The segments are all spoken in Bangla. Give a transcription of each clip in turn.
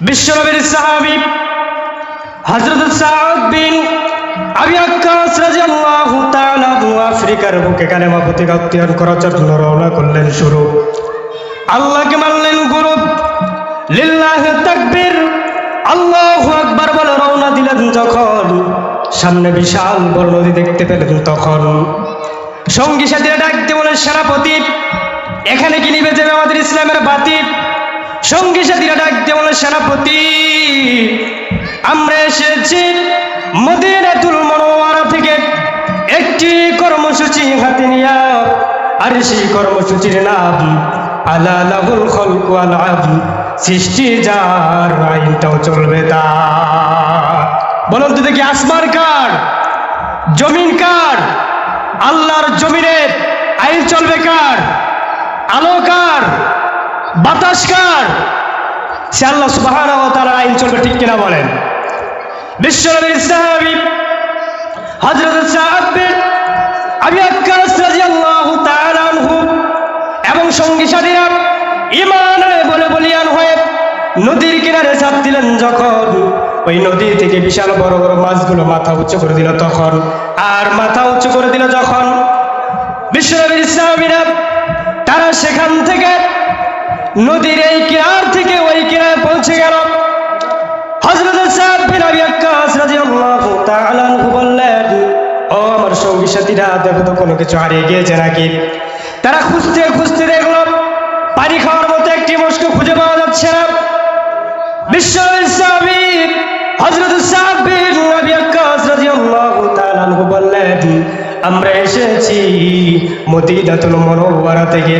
বিশ্বনবীর সাহাবী হযরত সাদ বিন আবি আক্কাস রাদিয়াল্লাহু তাআলা আফ্রিকার বুকে কালেমা প্রতিগাত্তিয়ান করার জন্য রওনা করলেন শুরু। আল্লাহকে মানলেন গুরু। লিল্লাহি তাকবীর। আল্লাহু আকবার বলে রওনা দিলেন যখন। সামনে বিশাল বড় নদী দেখতে পেলেন তখন। সঙ্গী সাথীরা ডাকতে বলে সেনাপতি, এখানে কি নিবে যাবে আমাদের ইসলামের বাতি? সঙ্গী সাথীরা ডাকতে বলে, সেনাপতি, আমরা এসেছি মদিনাতুল মনোয়ারা থেকে একটি কর্মসূচি হাতে নিয়া আর সেই কর্মসূচির নাম আলা লাহুল খলকু। সৃষ্টি যার আইনটাও চলবে তা বলুন তো দেখি আসমার কার, জমিন কার, আল্লাহর জমিনের আইন চলবে কার, আলো কার বাতাস কার? সে আল্লাহ ওয়া তাআলার আইন চলবে, ঠিক কিনা বলেন? বিশ্বনবীর সাহাবী হযরত সাআদ বিন আবি ওয়াক্কাস রাদিয়াল্লাহু তাআলা আনহু এবং সঙ্গী সাথীরা ঈমান বলে বলিয়ান হয়ে নদীর কিনারে চাপ দিলেন যখন ওই নদী থেকে বিশাল বড় বড় মাছগুলো মাথা উঁচু করে দিল তখন। আর মাথা উঁচু করে দিল যখন। বিশ্বনবীর ইসলামীরা তারা সেখান থেকে নদীর এই কিনার থেকে ওই কিনারে পৌঁছে গেল। আনহু বললেন, ও আমার সঙ্গী সাথীরা, দেখো তো কোনো কিছু হারিয়ে গিয়েছে নাকি? তারা খুঁজতে খুঁজতে দেখল, পানি খাওয়ার মতো একটি মস্ক খুঁজে পাওয়া যাচ্ছে না। বিশ্ব ইসলামী আনহু বললেন আমরা এসেছি মদিনাতুল মুনাওয়ারা থেকে।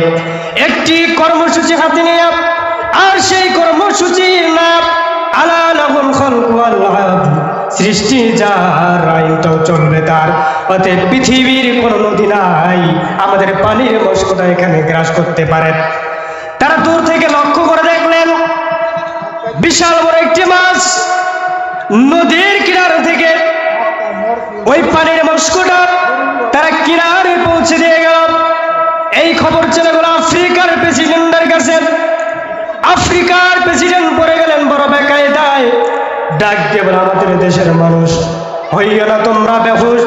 একটি কর্মসূচি হাতে নিয়ে আর সেই কর্মসূচির নাম আলা লাহুল খলকু সৃষ্টি যার চলবে তার, অতএব পৃথিবীর কোনো নদী নাই, আমাদের পানির মস্কটা এখানে গ্রাস করতে পারে। তারা দূর থেকে লক্ষ্য করে দেখলেন, বিশাল বড় একটি মাছ নদীর কিনারে থেকে ওই পানির মস্কটা কিনারে পৌঁছে দিয়ে গেল। এই খবর চলে গেল আফ্রিকার প্রেসিডেন্টের কাছে। আফ্রিকার প্রেসিডেন্ট পড়ে গেলেন বড় বেকায়দায়। ডাক দিয়ে বলে, আমাদের দেশের মানুষ হইয়া না তোমরা বেহুশ।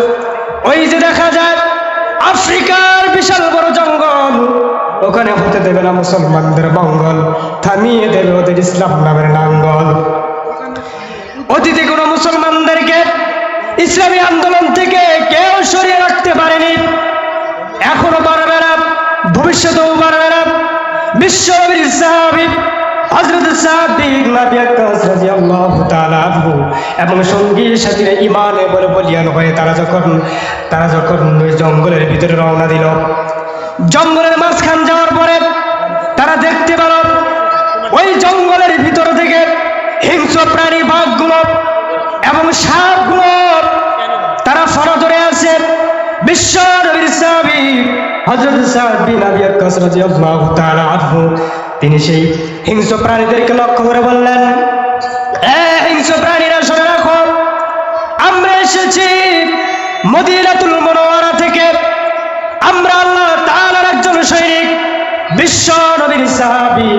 ওই যে দেখা যায়, আফ্রিকার বিশাল বড় জঙ্গল। ওখানে হতে দেবে না মুসলমানদের মঙ্গল, থামিয়ে দেবে ওদের ইসলাম নামের নাঙ্গল। অতীতে কোনো মুসলমানদেরকে ইসলামী আন্দোলন থেকে কেউ সরিয়ে রাখতে পারেনি। এখনও পারবে না ভবিষ্যতেও পারবে না বিশ্বনবীর সাহাবী হযরত সাদ বিন আবি ওয়াক্কাস রাদিয়াল্লাহু তাআলা এবং সঙ্গী সাথীরা ঈমানে বলে বলিয়ান হয়ে তারা যখন তারা যখন জঙ্গলের ভিতরে রওনা দিল, জঙ্গলের মাঝখান যাওয়ার পরে তারা দেখতে পেল ওই জঙ্গলের ভিতর থেকে হিংস্র প্রাণী বাঘগুলো এবং সাপগুলো তারা ফরা ধরে আছে বিশ্ব নবীর সাহাবী হযরত সাদ বিন আবি ওয়াক্কাস রাদিয়াল্লাহু তাআলা আনহু, তিনি সেই হিংস্র প্রাণীদেরকে লক্ষ্য করে বললেন, এ হিংস্র প্রাণীরা, শুনে রাখো, আমরা এসেছি মদিনাতুল মুনাওয়ারা থেকে। আমরা আল্লাহ তাআলার একজন সৈনিক, বিশ্ব নবীর সাহাবী।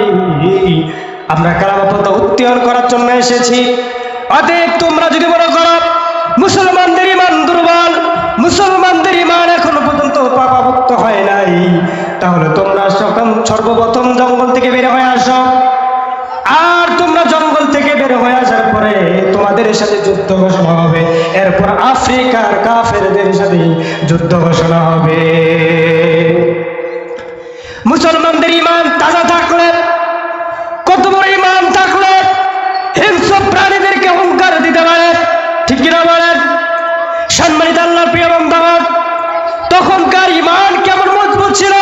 আমরা কালামত উত্তীর্ণ করার জন্য এসেছি। অতএব তোমরা যদি মনে করো, মুসলমানদের ইমান দুর্বল, মুসলমানদের ইমান এখনও সাথে যুদ্ধ ঘোষণা হবে। এরপর আফ্রিকার কাফেরদের সাথে যুদ্ধ ঘোষণা হবে। মুসলমানদের ইমান তাজা থাকলে, কত বড় ইমান থাকলে হিংস্র প্রাণীদেরকে অহংকার দিতে পারে, ঠিক কিনা বলেন? সম্মানিত আল্লাহর প্রিয় বান্ধব তখনকার ইমান কেমন মজবুত ছিল,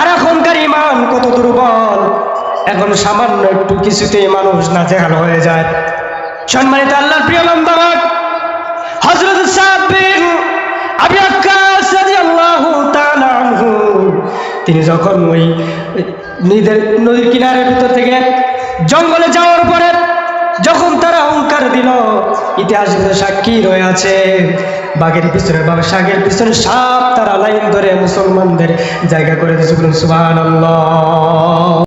আর এখনকার ইমান কত দুর্বল। এখন সামান্য একটু কিছুতেই মানুষ নাজেহাল হয়ে যায়। সম্মানিত আল্লাহর প্রিয় বান্ধব হজরত সাদ বিন আবি ওয়াক্কাস রাদিয়াল্লাহু তাআলা আনহু, তিনি যখন ওই নদীর নদীর কিনারের ভিতর থেকে জঙ্গলে যাওয়ার পরে যখন তারা অহংকার দিল ইতিহাস সাক্ষী রয়ে আছে, বাঘের পিছনে বা শাকের পিছনে সাপ তারা লাইন ধরে মুসলমানদের জায়গা করে দিয়েছে সুবহানাল্লাহ।